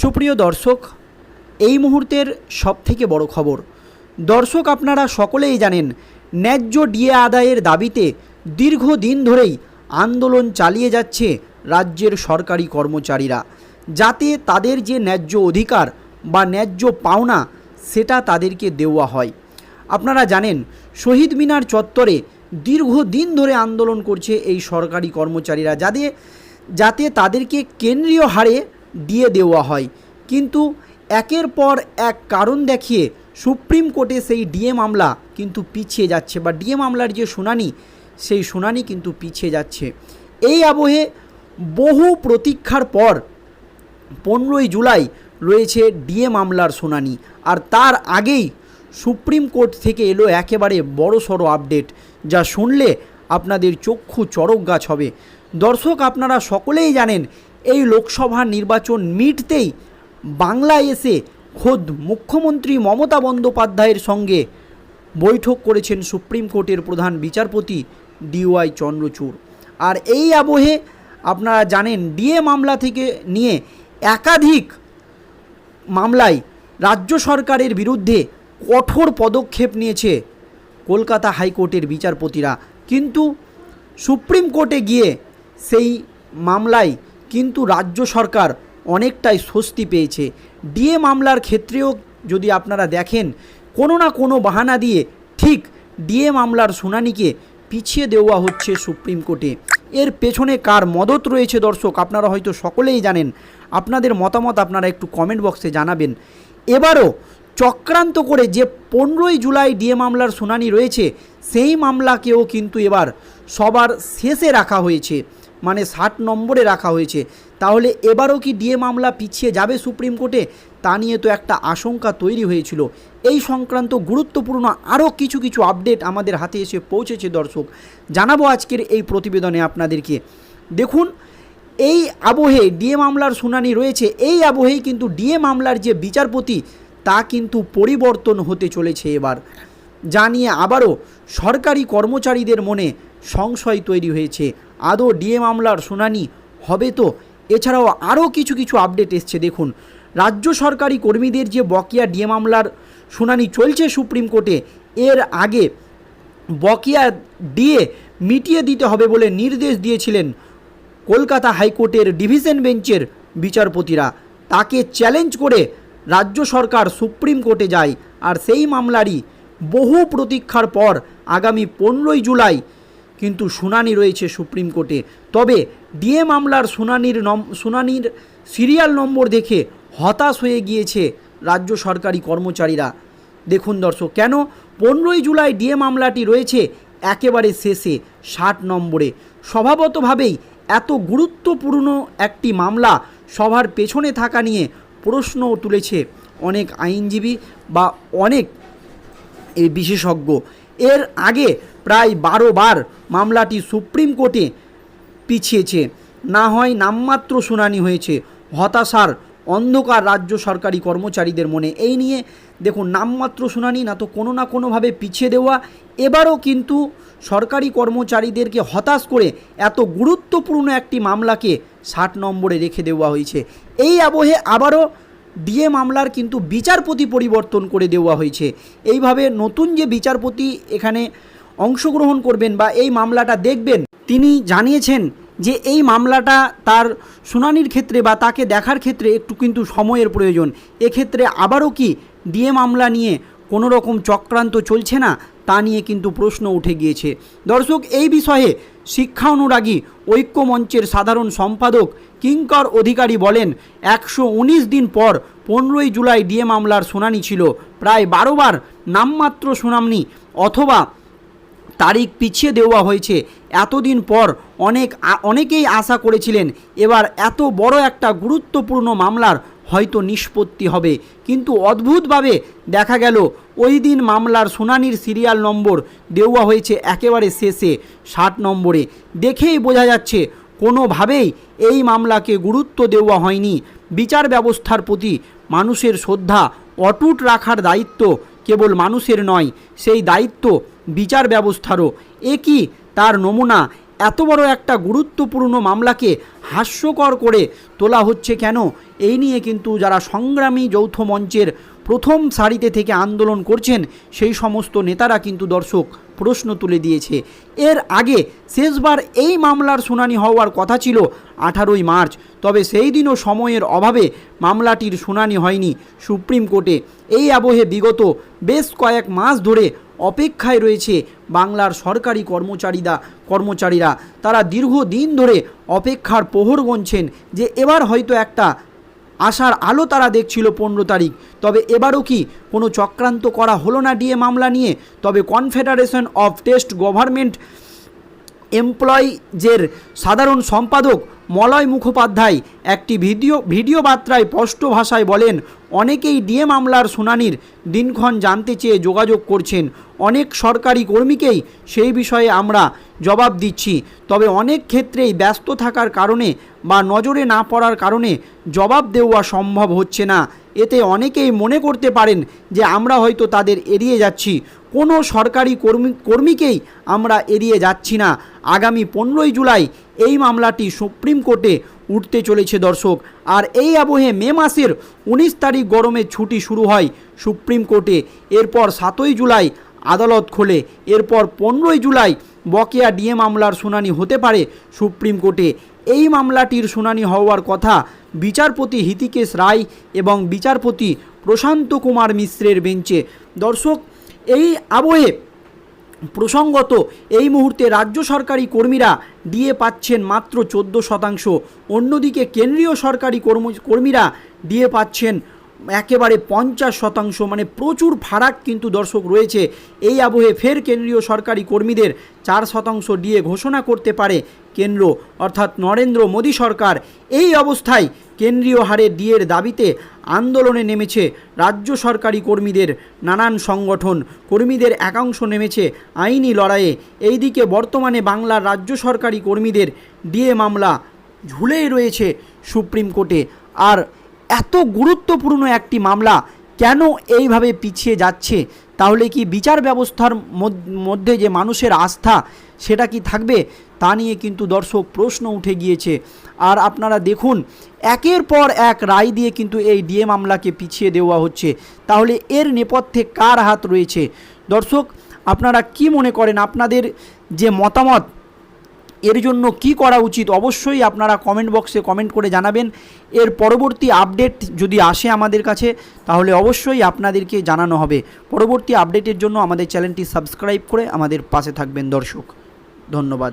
সুপ্রিয় দর্শক, এই মুহূর্তের সবথেকে বড় খবর। দর্শক, আপনারা সকলেই জানেন, ন্যায্য ডিএ আদায়ের দাবিতে দীর্ঘদিন ধরেই আন্দোলন চালিয়ে যাচ্ছে রাজ্যের সরকারি কর্মচারীরা। যাতে তাদের যে ন্যায্য অধিকার বা ন্যায্য পাওনা, সেটা তাদেরকে দেওয়া হয়। আপনারা জানেন, শহীদ মিনার চত্বরে দীর্ঘদিন ধরে আন্দোলন করছে এই সরকারি কর্মচারীরা। যাদের যাতে তাদেরকে কেন্দ্রীয় হারে দিয়ে দেওয়া হয়। কিন্তু একের পর এক কারণ দেখিয়ে সুপ্রিম কোর্টে সেই ডিএ মামলা কিন্তু পিছিয়ে যাচ্ছে বা ডিএ মামলার যে শুনানি, সেই শুনানি কিন্তু পিছিয়ে যাচ্ছে। এই আবহে বহু প্রতীক্ষার পর পনেরোই জুলাই রয়েছে ডিএ মামলার শুনানি। আর তার আগেই সুপ্রিম কোর্ট থেকে এলো একেবারে বড় সড়ো আপডেট, যা শুনলে আপনাদের চক্ষু চরক গাছ হবে। দর্শক, আপনারা সকলেই জানেন এই লোকসভা নির্বাচন মিটতেই বাংলায় এসে খোদ মুখ্যমন্ত্রী মমতা বন্দ্যোপাধ্যায়ের সঙ্গে বৈঠক করেছেন সুপ্রিম কোর্টের প্রধান বিচারপতি ডিওয়াই চন্দ্রচূড়। আর এই আবহে আপনারা জানেন, ডিএ মামলা থেকে নিয়ে একাধিক মামলায় রাজ্য সরকারের বিরুদ্ধে কঠোর পদক্ষেপ নিয়েছে কলকাতা হাইকোর্টের বিচারপতিরা। কিন্তু সুপ্রিম কোর্টে গিয়ে সেই মামলায় কিন্তু রাজ্য সরকার অনেকটাই স্বস্তি পেয়েছে। ডিএ মামলার ক্ষেত্রেও যদি আপনারা দেখেন, কোনো না কোনো বাহানা দিয়ে ঠিক ডিএ মামলার শুনানিকে পিছিয়ে দেওয়া হচ্ছে সুপ্রিম কোর্টে। এর পেছনে কার মদত রয়েছে দর্শক, আপনারা হয়তো সকলেই জানেন। আপনাদের মতামত আপনারা একটু কমেন্ট বক্সে জানাবেন। এবারও চক্রান্ত করে যে পনেরোই জুলাই ডিএ মামলার শুনানি রয়েছে, সেই মামলাকেও কিন্তু এবার সবার শেষে রাখা হয়েছে। মানে ষাট নম্বরে রাখা হয়েছে। তাহলে এবারও কি ডিএ মামলা পিছিয়ে যাবে সুপ্রিম কোর্টে? তা নিয়ে তো একটা আশঙ্কা তৈরি হয়েছিল। এই সংক্রান্ত গুরুত্বপূর্ণ আরও কিছু কিছু আপডেট আমাদের হাতে এসে পৌঁছেছে দর্শক। জানাব আজকের এই প্রতিবেদনে আপনাদেরকে। দেখুন, এই আবহে ডিএ মামলার শুনানি রয়েছে। এই আবহেই কিন্তু ডিএ মামলার যে বিচারপতি, তা কিন্তু পরিবর্তন হতে চলেছে এবার। যা নিয়ে আবারও সরকারি কর্মচারীদের মনে সংশয় তৈরি হয়েছে। আদৌ ডিএ মামলার শুনানি হবে তো? এছাড়াও আরও কিছু কিছু আপডেট এসছে, দেখুন। রাজ্য সরকারি কর্মীদের যে বকেয়া ডিএ মামলার শুনানি চলছে সুপ্রিম কোর্টে, এর আগে বকেয়া ডিএ মিটিয়ে দিতে হবে বলে নির্দেশ দিয়েছিলেন কলকাতা হাইকোর্টের ডিভিশন বেঞ্চের বিচারপতিরা। তাকে চ্যালেঞ্জ করে রাজ্য সরকার সুপ্রিম কোর্টে যায়, আর সেই মামলারই বহু প্রতীক্ষার পর আগামী পনেরোই জুলাই কিন্তু শুনানি রয়েছে সুপ্রিম কোর্টে। তবে ডিএ মামলার শুনানির নম, শুনানির সিরিয়াল নম্বর দেখে হতাশ হয়ে গিয়েছে রাজ্য সরকারি কর্মচারীরা। দেখুন দর্শক, কেন পনেরোই জুলাই ডিএ মামলাটি রয়েছে একেবারে শেষে, ষাট নম্বরে। স্বভাবতভাবেই এত গুরুত্বপূর্ণ একটি মামলা সভার পেছনে থাকা নিয়ে প্রশ্নও তুলেছে অনেক আইনজীবী বা অনেক বিশেষজ্ঞ। এর আগে প্রায় বারো বার মামলাটি সুপ্রিম কোর্টে পিছিয়েছে। না হয় নামমাত্র শুনানি হয়েছে। হতাশার অন্ধকার রাজ্য সরকারি কর্মচারীদের মনে। এই নিয়ে দেখুন, নামমাত্র শুনানি না তো কোনো না কোনোভাবে পিছিয়ে দেওয়া। এবারও কিন্তু সরকারি কর্মচারীদেরকে হতাশ করে এত গুরুত্বপূর্ণ একটি মামলাকে ষাট নম্বরে রেখে দেওয়া হয়েছে। এই আবহে আবারও ডিএ মামলার কিন্তু বিচারপতি পরিবর্তন করে দেওয়া হয়েছে। এইভাবে নতুন যে বিচারপতি এখানে অংশগ্রহণ করবেন বা এই মামলাটা দেখবেন, তিনি জানিয়েছেন যে এই মামলাটা তার শুনানির ক্ষেত্রে বা তাকে দেখার ক্ষেত্রে একটু কিন্তু সময়ের প্রয়োজন। এক্ষেত্রে আবারও কি ডিএ মামলা নিয়ে কোনো রকম চক্রান্ত চলছে না? তা নিয়ে কিন্তু প্রশ্ন উঠে গিয়েছে। দর্শক, এই বিষয়ে শিক্ষা অনুরাগী ঐক্য মঞ্চের সাধারণ সম্পাদক কিঙ্কর অধিকারী বলেন, একশো উনিশ দিন পর পনেরোই জুলাই ডিএ মামলার শুনানি ছিল। প্রায় বারোবার নামমাত্র শুনানি অথবা তারিখ পিছিয়ে দেওয়া হয়েছে। এতদিন পর অনেক, অনেকেই আশা করেছিলেন, এবার এত বড় একটা গুরুত্বপূর্ণ মামলার হয়তো নিষ্পত্তি হবে। কিন্তু অদ্ভুতভাবে দেখা গেল, ওই দিন মামলার শুনানির সিরিয়াল নম্বর দেওয়া হয়েছে একেবারে শেষে, ষাট নম্বরে। দেখেই বোঝা যাচ্ছে, কোনোভাবেই এই মামলাকে গুরুত্ব দেওয়া হয়নি। বিচার ব্যবস্থার প্রতি মানুষের শ্রদ্ধা অটুট রাখার দায়িত্ব কেবল মানুষের নয়, সেই দায়িত্ব বিচার ব্যবস্থারও। একই তার নমুনা? এত বড় একটা গুরুত্বপূর্ণ মামলাকে হাস্যকর করে তোলা হচ্ছে কেন? এই নিয়ে কিন্তু যারা সংগ্রামী যৌথ মঞ্চের প্রথম সারিতে থেকে আন্দোলন করছেন, সেই সমস্ত নেতারা কিন্তু দর্শক প্রশ্ন তুলে দিয়েছে। এর আগে শেষবার এই মামলার শুনানি হওয়ার কথা ছিল আঠারোই মার্চ। তবে সেই দিনও সময়ের অভাবে মামলাটির শুনানি হয়নি সুপ্রিম কোর্টে। এই আবহে বিগত বেশ কয়েক মাস ধরে অপেক্ষায় রয়েছে বাংলার সরকারি কর্মচারীরা কর্মচারীরা। তারা দীর্ঘদিন ধরে অপেক্ষার প্রহর গুনছেন যে এবার হয়তো একটা আসার আলো তারা দেখছিল পনেরো তারিখ। তবে এবারও কি কোনো চক্রান্ত করা হলো না ডিএ মামলা নিয়ে? তবে কনফেডারেশন অফ টেস্ট গভর্নমেন্ট এমপ্লয়িজের সাধারণ সম্পাদক মলয় মুখোপাধ্যায় একটি ভিডিও ভিডিও বার্তায় স্পষ্ট ভাষায় বলেন, অনেকেই ডিএ মামলার শুনানির দিনক্ষণ জানতে চেয়ে যোগাযোগ করছেন। অনেক সরকারি কর্মীকেই সেই বিষয়ে আমরা জবাব দিচ্ছি। তবে অনেক ক্ষেত্রেই ব্যস্ত থাকার কারণে বা নজরে না পড়ার কারণে জবাব দেওয়া সম্ভব হচ্ছে না। এতে অনেকেই মনে করতে পারেন যে আমরা হয়তো তাদের এড়িয়ে যাচ্ছি। কোনো সরকারি কর্মী, কর্মীকেই আমরা এড়িয়ে যাচ্ছি না। আগামী পনেরোই জুলাই এই মামলাটি সুপ্রিম কোর্টে উঠতে চলেছে দর্শক। আর এই আবহে মে মাসের উনিশ তারিখ গরমের ছুটি শুরু হয় সুপ্রিম কোর্টে। এরপর সাতই জুলাই আদালত খোলে। এরপর পনেরোই জুলাই বকেয়া ডিএ মামলার শুনানি হতে পারে সুপ্রিম কোর্টে। এই মামলাটির শুনানি হওয়ার কথা বিচারপতি হিতিকেশ রায় এবং বিচারপতি প্রশান্ত কুমার মিশ্রের বেঞ্চে। দর্শক, এই আবহে প্রসঙ্গত এই মুহূর্তে রাজ্য সরকারি কর্মীরা ডিএ পাচ্ছেন মাত্র চোদ্দ শতাংশ। অন্যদিকে কেন্দ্রীয় সরকারি কর্ম, কর্মীরা ডিএ পাচ্ছেন একেবারে পঞ্চাশ শতাংশ মানে প্রচুর ফারাক কিন্তু দর্শক রয়েছে। এই আবহে ফের কেন্দ্রীয় সরকারি কর্মীদের চার শতাংশ ডিএ ঘোষণা করতে পারে কেন্দ্র, অর্থাৎ নরেন্দ্র মোদী সরকার। এই অবস্থায় কেন্দ্রীয় হারে ডিএর দাবিতে আন্দোলনে নেমেছে রাজ্য সরকারি কর্মীদের নানান সংগঠন। কর্মীদের একাংশ নেমেছে আইনি লড়াইয়ে। এইদিকে বর্তমানে বাংলার রাজ্য সরকারি কর্মীদের ডিএ মামলা ঝুলেই রয়েছে সুপ্রিম কোর্টে। আর এত গুরুত্বপূর্ণ একটি মামলা কেন এইভাবে পিছিয়ে যাচ্ছে? তাহলে কি বিচার ব্যবস্থার মধ্য- যে মানুষের আস্থা, সেটা কি থাকবে? তা নিয়ে কিন্তু দর্শক প্রশ্ন উঠে গিয়েছে। আর আপনারা দেখুন, একের পর এক রায় দিয়ে কিন্তু এই ডিএ মামলাকে পিছিয়ে দেওয়া হচ্ছে। তাহলে এর নেপথ্যে কার হাত রয়েছে? দর্শক, আপনারা কি মনে করেন? আপনাদের যে মতামত এর জন্য কি করা উচিত অবশ্যই আপনারা কমেন্ট বক্সে কমেন্ট করে জানাবেন। এর পরবর্তী আপডেট যদি আসে আমাদের কাছে, তাহলে অবশ্যই আপনাদেরকে জানানো হবে। পরবর্তী আপডেটের জন্য আমাদের চ্যানেলটি সাবস্ক্রাইব করে আমাদের পাশে থাকবেন দর্শক। ধন্যবাদ।